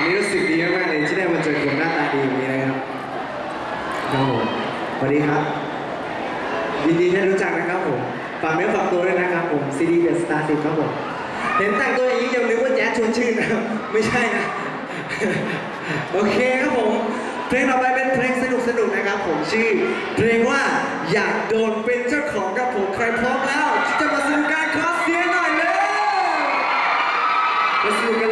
วันนี้รู้สึกดีมากเลยที่ได้มาเจอคนหน้าตาดีอย่างนี้นะครับครับผมสวัสดีครับ ยินดีที่รู้จักนะครับผมฝากเนื้อฝากตัวด้วยนะครับผมซีดีเดอะสตาร์สิครับผมเห็นแต่งตัวอย่างนี้ยังนึกว่าแจ๊สชวนชื่นนะครับไม่ใช่นะโอเคครับผม เพลงต่อไปเป็นเพลงสนุกสนุกๆนะครับ ผมชื่อ เพลงว่าอยากโดนเป็นเจ้าของครับผมใครพร้อมแล้วจะมาสนุกการขอเสียงหน่อยเลยมาสนุกกัน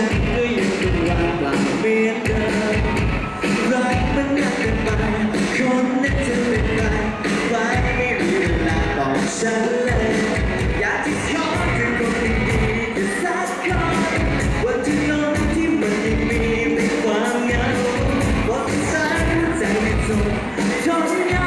ฉันก็ยังดูว่างเปล่าเหมือนเดิมรักมันนักกินไปคนนั้นจะเป็นใครใครไม่มีเวลาบอกฉันเลยอยากจะขอถึงคนดีๆแต่สักคนวันที่ลงที่มันยังมีแต่ความเหงาบอกฉันใจไม่จบทน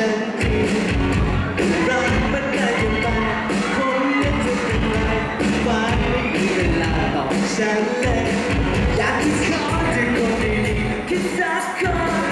ฉันทีรักมันได้ยังไงคนนั้นจะเป็นไรฟ้าไม่มีเวลาบอกฉันเลยอยากที่ขอจะคนดีๆแค่สักคน